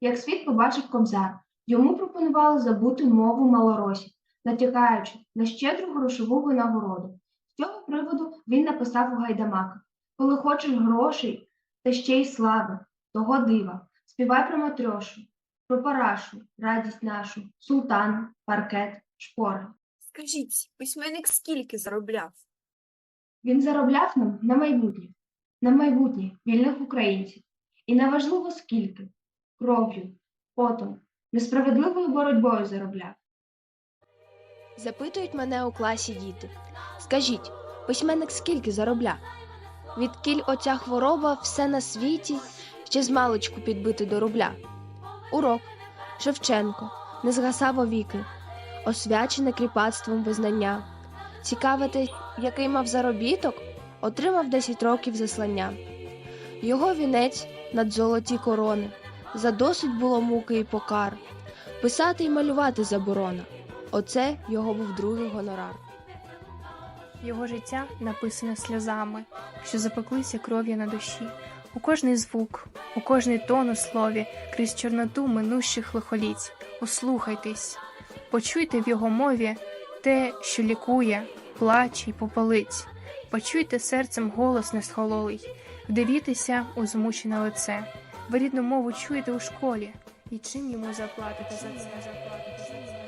Як світ побачив кобзар, йому пропонували забути мову малоросів, натякаючи на щедру грошову винагороду. З цього приводу він написав у гайдамака Коли хочеш грошей та ще й слави, того дива, співай про матрьошу, про парашу, радість нашу, султан, паркет, шпори. Скажіть, письменник скільки заробляв? Він заробляв нам на майбутнє, на майбутнє вільних українців. І неважливо скільки кров'ю, потом, несправедливою боротьбою заробляв. Запитують мене у класі діти. Скажіть, письменник скільки заробляв? Відкіль оця хвороба все на світі ще з маличку підбити до рубля. Урок Шевченко не згасав овіки, освячене кріпацтвом визнання. Цікавитись, який мав заробіток, отримав 10 років заслання. Його вінець над золоті корони. Задосить було муки і покар. Писати й малювати заборона. Оце його був другий гонорар. Його життя написане сльозами, що запеклися кров'ю на душі. У кожний звук, у кожний тон у слові, крізь чорноту минущих лихоліть. Услухайтесь, почуйте в його мові те, що лікує, плаче й попалить. Почуйте серцем голос несхололий, вдивіться у змучене лице. Ви рідну мову чуєте у школі, і чим йому заплатити за це?